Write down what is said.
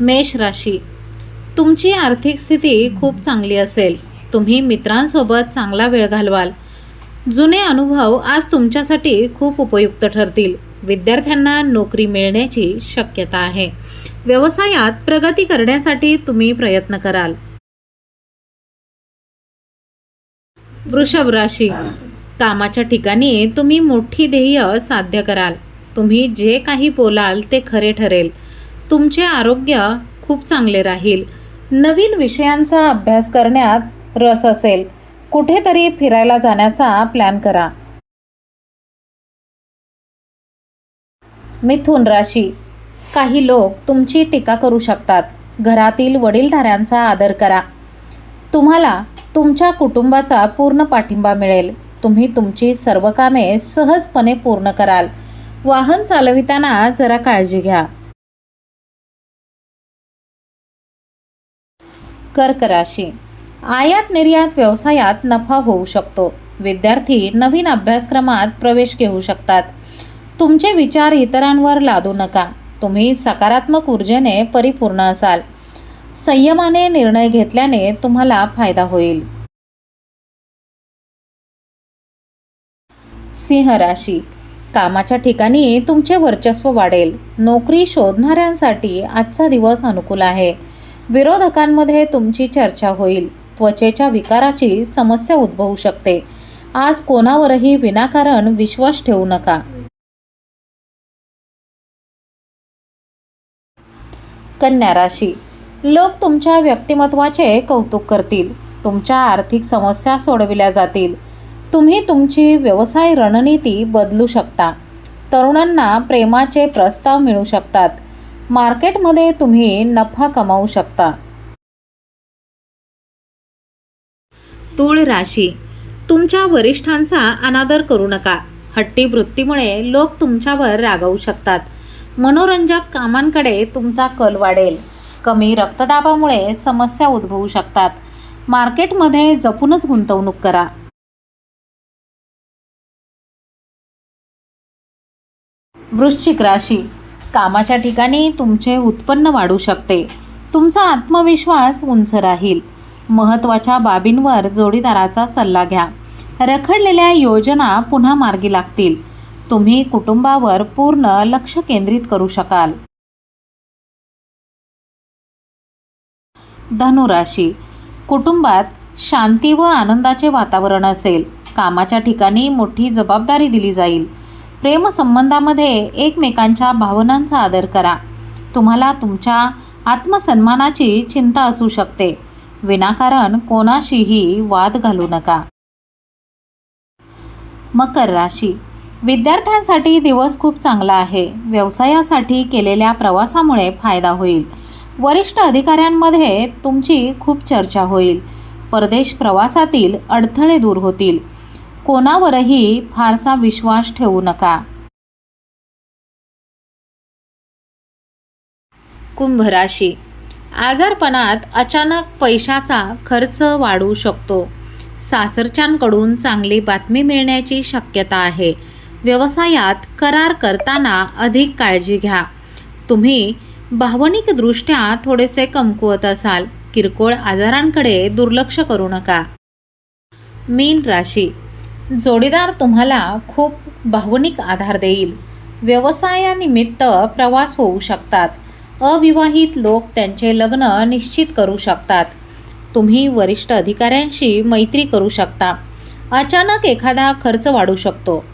मेष राशी. तुमची आर्थिक स्थिती खूप चांगली असेल. तुम्ही मित्रांसोबत चांगला वेळ घालवाल. जुने अनुभव आज तुमच्यासाठी खूप उपयुक्त ठरतील. विद्यार्थ्यांना नोकरी मिळण्याची शक्यता आहे. व्यवसायात प्रगती करण्यासाठी तुम्ही प्रयत्न कराल. वृषभ राशी. कामाच्या ठिकाणी तुम्ही मोठी ध्येय साध्य कराल. तुम्ही जे काही बोलाल ते खरे ठरेल. तुमचे आरोग्य खूप चांगले राहील. नवीन विषयांचा अभ्यास करण्यात रस असेल. कुठेतरी फिरायला जाण्याचा प्लॅन करा. मिथुन राशी. काही लोक तुमची टीका करू शकतात. घरातील वडीलधाऱ्यांचा आदर करा. तुम्हाला तुमच्या कुटुंबाचा पूर्ण पाठिंबा मिळेल. तुम्ही तुमची सर्व कामे सहजपणे पूर्ण कराल. वाहन चालविताना जरा काळजी घ्या. कर्क राशी. आयात निर्यात व्यवसायात नफा होऊ शकतो. विद्यार्थी नवीन अभ्यासक्रमात प्रवेश घेऊ शकतात. तुमचे विचार इतरांवर लादू नका. तुम्ही सकारात्मक ऊर्जेने परिपूर्ण असाल. संयमाने निर्णय घेतल्याने तुम्हाला फायदा होईल. सिंह राशी. कामाच्या ठिकाणी तुमचे वर्चस्व वाढेल. नोकरी शोधणाऱ्यांसाठी आजचा दिवस अनुकूल आहे. विरोधकांमध्ये तुमची चर्चा होईल. त्वचेच्या विकाराची समस्या उद्भवू शकते. आज कोणावरही विनाकारण विश्वास ठेवू नका. कन्या राशी. लोक तुमच्या व्यक्तिमत्वाचे कौतुक करतील. तुमच्या आर्थिक समस्या सोडविल्या जातील. तुम्ही तुमची व्यवसाय रणनीती बदलू शकता. तरुणांना प्रेमाचे प्रस्ताव मिळू शकतात. मार्केटमध्ये तुम्ही नफा कमावू शकता. तूळ राशी. तुमच्या वरिष्ठांचा अनादर करू नका. हट्टी वृत्तीमुळे लोक तुमच्यावर रागवू शकतात. मनोरंजक कामांकडे तुमचा कल वाढेल. कमी रक्तदाबामुळे समस्या उद्भवू शकतात. मार्केटमध्ये जपूनच गुंतवणूक करा. वृश्चिक राशी. कामाच्या ठिकाणी तुमचे उत्पन्न वाढू शकते. तुमचा आत्मविश्वास उंच राहील. महत्त्वाच्या बाबींवर जोडीदाराचा सल्ला घ्या. रखडलेल्या योजना पुन्हा मार्गी लागतील. तुम्ही कुटुंबावर पूर्ण लक्ष केंद्रित करू शकाल. धनुराशी. कुटुंबात शांती व आनंदाचे वातावरण असेल. कामाच्या ठिकाणी मोठी जबाबदारी दिली जाईल. प्रेमसंबंधामध्ये एकमेकांच्या भावनांचा आदर करा. तुम्हाला तुमच्या आत्मसन्मानाची चिंता असू शकते. विनाकारण कोणाशीही वाद घालू नका. मकर राशी. विद्यार्थ्यांसाठी दिवस खूप चांगला आहे. व्यवसायासाठी केलेल्या प्रवासामुळे फायदा होईल. वरिष्ठ अधिकाऱ्यांमध्ये तुमची खूप चर्चा होईल. परदेश प्रवासातील अडथळे दूर होतील. कोणावरही फारसा विश्वास ठेवू नका. कुंभ राशी. आजारपणात अचानक पैशाचा खर्च वाढू शकतो. सासरच्यांकडून चांगली बातमी मिळण्याची शक्यता आहे. व्यवसायात करार करताना अधिक काळजी घ्या. तुम्ही भावनिकदृष्ट्या थोडेसे कमकुवत असाल. किरकोळ आजारांकडे दुर्लक्ष करू नका. मीन राशी. जोडीदार तुम्हाला खूप भावनिक आधार देईल. व्यवसायानिमित्त प्रवास होऊ शकतात. अविवाहित लोक त्यांचे लग्न निश्चित करू शकतात. तुम्ही वरिष्ठ अधिकाऱ्यांशी मैत्री करू शकता. अचानक एखादा खर्च वाढू शकतो.